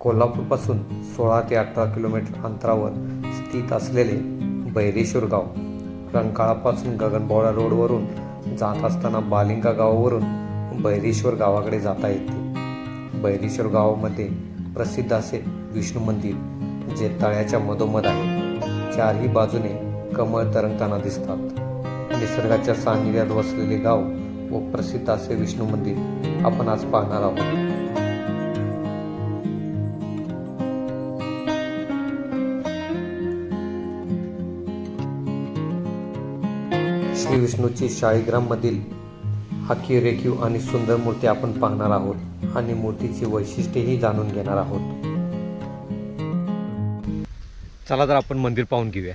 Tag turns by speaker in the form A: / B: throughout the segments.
A: कोल्हापूरपासून सोळा ते अठरा किलोमीटर अंतरावर स्थित असलेले बैरेश्वर गाव. रंकाळापासून गगनबावडा रोडवरून जात असताना बालिंगा गावावरून बैरेश्वर गावाकडे जाता येते. बैरेश्वर गावामध्ये प्रसिद्ध असे विष्णू मंदिर जे तळ्याच्या मधोमध आहे. चारही बाजूने कमळ तरंगताना दिसतात. निसर्गाच्या सान्निध्यात वसलेले गाव व प्रसिद्ध असे विष्णू मंदिर आपण आज पाहणार आहोत. श्री विष्णूची शाळीग्राममधील हाकी रेखीव आणि सुंदर मूर्ती आपण पाहणार आहोत. आणि मूर्तीची वैशिष्ट्येही जाणून घेणार आहोत. चला तर आपण मंदिर पाहून घेऊया.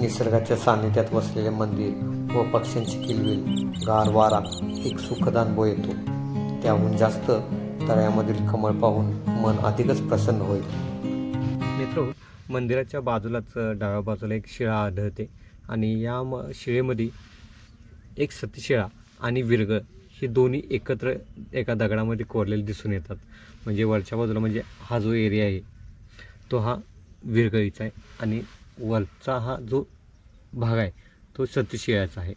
A: निसर्गाच्या सान्निध्यात वसलेले मंदिर व पक्ष्यांची किलबिल गार वारा एक सुखद अनुभव येतो. त्याहून जास्त तळ्यामधील कमळ पाहून मन अधिकच प्रसन्न होईल. मित्र हो, मंदिराच्या बाजूलाच डाव्या बाजूला एक शिळा आढळते. आणि या म शिळेमध्ये एक सतीशिळा आणि विरगळ हे दोन्ही एकत्र एका दगडामध्ये कोरलेले दिसून येतात. म्हणजे वरच्या बाजूला म्हणजे हा जो एरिया आहे तो हा विरगळीचा आहे आणि वरचा हा जो भाग आहे तो सतशिळ्याचा आहे.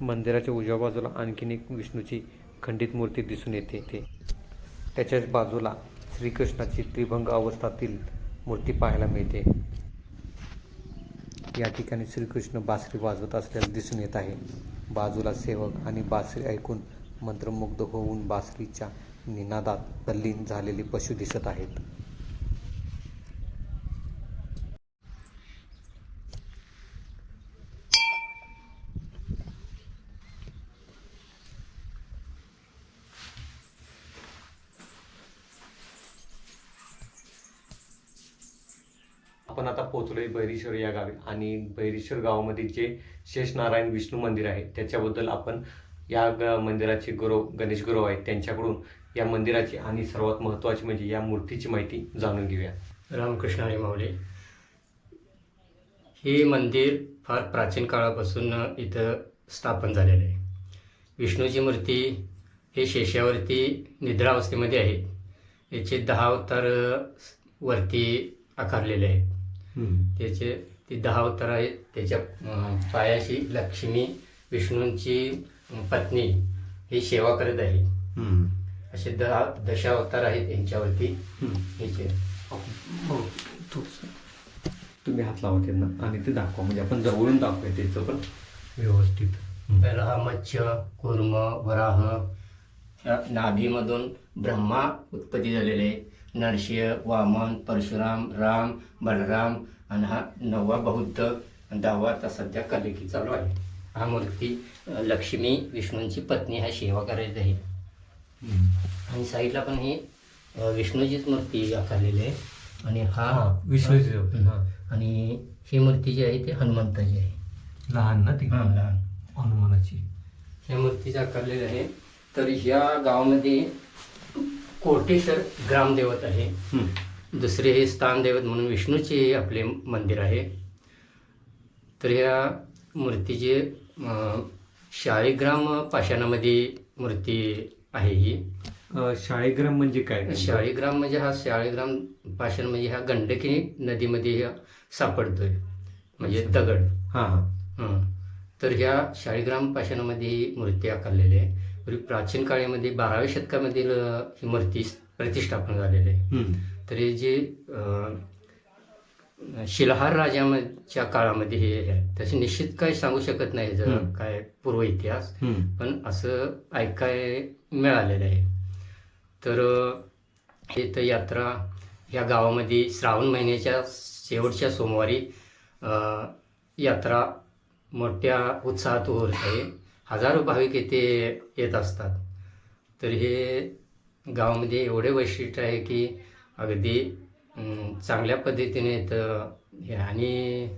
A: मंदिराच्या उजव्या बाजूला आणखीन एक विष्णूची खंडित मूर्ती दिसून येते ते त्याच्याच बाजूला श्रीकृष्णाची त्रिभंग अवस्थातील मूर्ती पाहायला मिळते. या ठिकाणी श्रीकृष्ण बासरी वाजवत असल्याचे दिसून येत आहे. बाजूला सेवक आणि बासरी ऐकून मंत्रमुग्ध होऊन बासरीच्या निनादात तल्लीन झालेले पशु दिसत आहेत. आपण आता पोहोचलोय बहिरेश्वर या गावी. आणि बहिरेश्वर गावामध्ये जे शेषनारायण विष्णू मंदिर आहे त्याच्याबद्दल आपण या ग- मंदिराचे गुरु गणेश गुरु आहेत त्यांच्याकडून या मंदिराची आणि सर्वात महत्त्वाची म्हणजे या मूर्तीची माहिती जाणून घेऊया.
B: रामकृष्ण हरी माऊली. हे मंदिर फार प्राचीन काळापासून इथं स्थापन झालेलं आहे. विष्णूची मूर्ती हे शेषावरती निद्रावस्थेमध्ये आहे याचे दहा अवतार वरती आकारलेले आहेत. त्याचे ते दहा अवतार आहेत त्याच्या पायाशी लक्ष्मी विष्णूंची पत्नी ही सेवा करत आहे. असे दहा दशावतार आहेत यांच्यावरती. ह्याचे
A: तुम्ही हात लावा त्यांना आणि ते दाखवा. म्हणजे आपण जवळून दाखवूया त्याचं पण. व्यवस्थित.
B: पहिला हा मत्स्य कुर्म वराह नाभीमधून ब्रह्मा उत्पत्ती झालेले. नरसिंह वामन परशुराम राम बलराम आणि हा नववा बौद्ध आणि दहावा आता सध्या कलिकी चालू आहे. हा मूर्ती लक्ष्मी विष्णूंची पत्नी हा सेवा करायची आहे. आणि साईडला पण ही विष्णूचीच मूर्ती आकारलेली आहे. आणि हा
A: विष्णूची हा.
B: आणि ही मूर्ती जी आहे ती हनुमंताची आहे.
A: लहान ना ती?
B: हा, लहान.
A: हनुमानाची.
B: ह्या मूर्तीचं आकारलेलं आहे. तर ह्या गावामध्ये कोटेश्वर ग्रामदेवत आहे. दुसरे हे स्थानदैवत म्हणून विष्णूचे आपले मंदिर आहे. तर ह्या मूर्तीचे शाळीग्राम पाषाणामध्ये मूर्ती आहे ही.
A: शाळीग्राम म्हणजे काय?
B: शाळीग्राम म्हणजे हा शाळीग्राम पाषाण म्हणजे ह्या गंडकी नदीमध्ये सापडतोय. म्हणजे दगड.
A: हा हा.
B: हं. तर ह्या शाळीग्राम पाषाणामध्ये ही मूर्ती आकारलेली आहे. पूर्वी प्राचीन काळामध्ये बाराव्या शतकामधील ही मूर्ती प्रतिष्ठापन झालेली आहे. तर हे जे शिलाहार राजाच्या काळामध्ये हे आहे तसे निश्चित काय सांगू शकत नाही जर. काय पूर्व इतिहास. पण असं ऐकाय मिळालेलं आहे तर हे तर यात्रा ह्या गावामध्ये श्रावण महिन्याच्या शेवटच्या सोमवारी यात्रा मोठ्या उत्साहात होत आहे हजारो भाविक येथे येत असतात. तर हे गावामध्ये एवढे वैशिष्ट्य आहे की अगदी चांगल्या पद्धतीने इथं हे आणि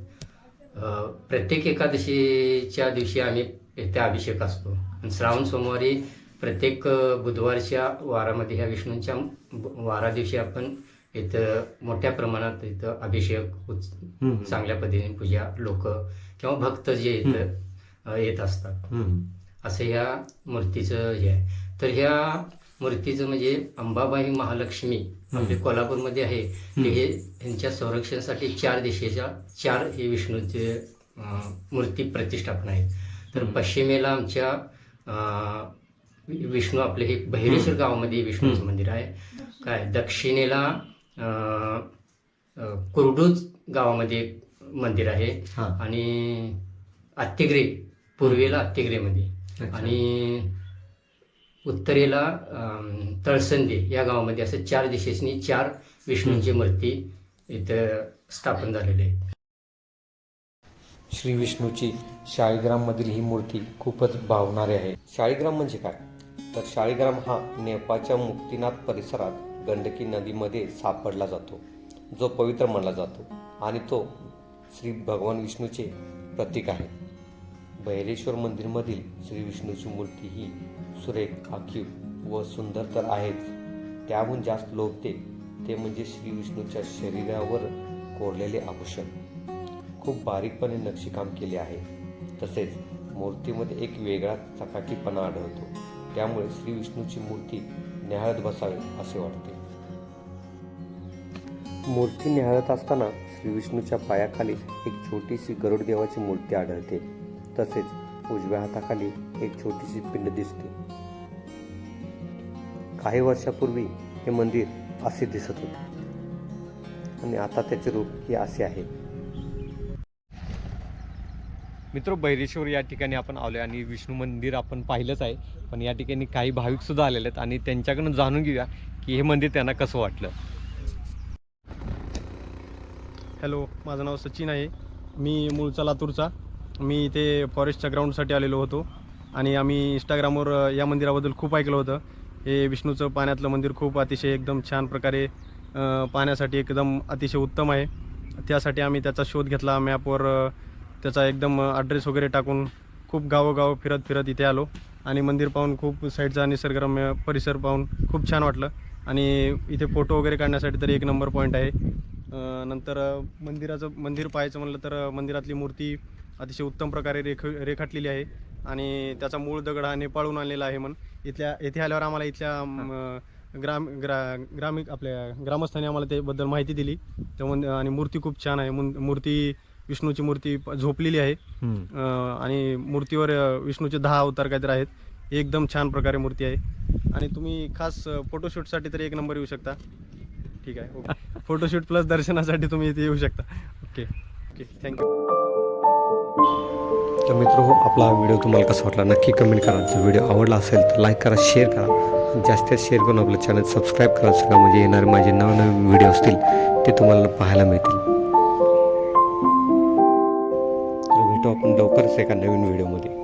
B: प्रत्येक एकादशीच्या दिवशी आम्ही इथे अभिषेक असतो. आणि श्रावण सोमवारी प्रत्येक बुधवारच्या वारामध्ये ह्या विष्णूंच्या वारा दिवशी आपण इथं मोठ्या प्रमाणात इथं अभिषेक. चांगल्या पद्धतीने पूजा लोक किंवा भक्त जे इथं येत असतात. असं ह्या मूर्तीचं हे आहे. तर ह्या मूर्तीचं म्हणजे अंबाबाई महालक्ष्मी आपले कोल्हापूरमध्ये आहे. ते हे यांच्या संरक्षणासाठी चार दिशेच्या चार हे विष्णूचे मूर्ती प्रतिष्ठापन आहेत. तर पश्चिमेला आमच्या विष्णू आपले हे बहिरेश्वर गावामध्ये विष्णूचं मंदिर आहे. काय? दक्षिणेला कुरडूज गावामध्ये एक मंदिर आहे. आणि आत्तिग्रे पूर्वेला आत्तिग्रेमध्ये
A: अच्छा.
B: आणि उत्तरेला तळसंदे या गावामध्ये असं चार दिशेसनी चार विष्णूंची मूर्ती इथं स्थापन झालेली आहे
A: श्री विष्णूची शाळीग्राममधील ही मूर्ती खूपच भावणारी आहे. शाळीग्राम म्हणजे काय? तर शाळीग्राम हा नेपाळच्या मुक्तीनाथ परिसरात गंडकी नदीमध्ये सापडला जातो जो पवित्र मानला जातो आणि तो श्री भगवान विष्णूचे प्रतीक आहे. बहिरेश्वर मंदिरमधील श्री विष्णूची मूर्ती ही सुरेख आखीव व सुंदर तर आहेच. त्याहून जास्त लोभते ते म्हणजे श्री विष्णूच्या शरीरावर कोरलेले आभूषण. खूप बारीकपणे नक्षीकाम केले आहे. तसेच मूर्तीमध्ये एक वेगळा चकाकीपणा आढळतो. त्यामुळे श्री विष्णूची मूर्ती न्याहाळत बसावी असे वाटते. मूर्ती न्याहाळत असताना श्री विष्णूच्या पायाखाली एक छोटीशी गरुड देवाची मूर्ती आढळते. तसेच उजव्या हाताखाली एक छोटीशी पिंड दिसते. काही वर्षापूर्वी हे मंदिर असे दिसत होते. आणि आता त्याचे रूप हे असे आहे. मित्र बैरेश्वर या ठिकाणी आपण आलो आणि विष्णू मंदिर आपण पाहिलंच आहे. पण या ठिकाणी काही भाविक सुद्धा आलेले आहेत आणि त्यांच्याकडून जाणून घेऊया की हे मंदिर त्यांना कसं वाटलं.
C: हॅलो माझं नाव सचिन आहे. मी मूळचा लातूरचा. मी इथे फॉरेस्टच्या ग्राउंडसाठी आलेलो होतो. आणि आम्ही इंस्टाग्रामवर या मंदिराबद्दल खूप ऐकलं होतं. हे विष्णूचं पाण्यातलं मंदिर खूप अतिशय एकदम छान प्रकारे पाहण्यासाठी एकदम अतिशय उत्तम आहे. त्यासाठी आम्ही त्याचा शोध घेतला मॅपवर त्याचा एकदम ॲड्रेस वगैरे टाकून खूप गावोगाव फिरत फिरत इथे आलो. आणि मंदिर पाहून खूप साईडचा निसर्गरम्य परिसर पाहून खूप छान वाटलं. आणि इथे फोटो वगैरे काढण्यासाठी तर एक नंबर पॉईंट आहे. नंतर मंदिराचं मंदिर पाहायचं म्हणलं तर मंदिरातली मूर्ती अतिशय उत्तम प्रकारे रेख रेखाटलेली आहे. आणि त्याचा मूळ दगड हा नेपाळहून आणलेला आहे म्हण. इथल्या येथे आल्यावर आम्हाला इथल्या ग्राम ग्रा ग्रामीण आपल्या ग्रामस्थांनी आम्हाला त्याबद्दल माहिती दिली. त्या मंद आणि मूर्ती खूप छान आहे. मूर्ती विष्णूची मूर्ती झोपलेली आहे. आणि मूर्तीवर विष्णूचे दहा अवतार काहीतरी आहेत. एकदम छान प्रकारे मूर्ती आहे. आणि तुम्ही खास फोटोशूटसाठी तर एक नंबर येऊ शकता. ठीक आहे. ओके. फोटोशूट प्लस दर्शनासाठी तुम्ही इथे येऊ शकता. ओके. ओके. थँक्यू
A: तर मित्र हो आपला हा व्हिडिओ तुम्हाला कसा वाटला नक्की कमेंट करा. जर व्हिडिओ आवडला असेल तर लाईक करा शेअर करा. जास्तीत शेअर करून आपलं चॅनल सबस्क्राईब करा. सगळं म्हणजे येणारे माझे नवनवीन व्हिडिओ असतील ते तुम्हाला पाहायला मिळतील. तर भेटू आपण लवकरच एका नवीन व्हिडिओमध्ये